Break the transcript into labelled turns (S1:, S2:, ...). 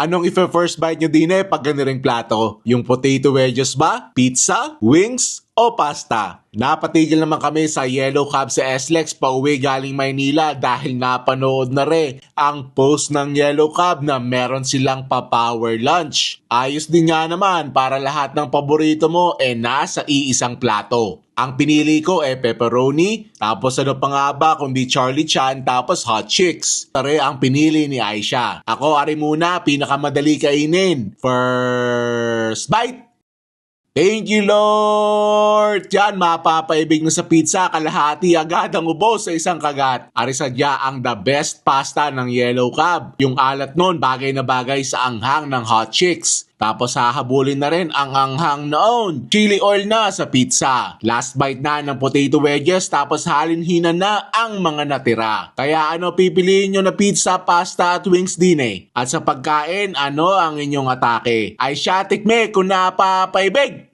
S1: Anong ife-first bite nyo din eh pag ganiring plato? Yung potato wedges ba? Pizza? Wings? O pasta? Napatigil naman kami sa Yellow Cab sa SLEX pauwi galing Maynila dahil napanood na rin ang post ng Yellow Cab na meron silang pa-power lunch. Ayos din nga naman para lahat ng paborito mo eh nasa iisang plato. Ang pinili ko eh pepperoni, tapos ano pa nga ba kundi Charlie Chan, tapos hot chicks. Tare ang pinili ni Aisha. Ako ari muna, pinakamadali kainin. First bite! Thank you, Lord! Yan, mapapaibig na sa pizza, kalahati agad ang ubos sa isang kagat. Ari sadya ang the best pasta ng Yellow Cab. Yung alat nun, bagay na bagay sa anghang ng hot chicks. Tapos hahabulin na rin ang anghang noon. Chili oil na sa pizza. Last bite na ng potato wedges tapos halinhinan na ang mga natira. Kaya ano pipiliin nyo na pizza, pasta at wings din eh. At sa pagkain, ano ang inyong atake? Ay siya tikme kung napapaibig!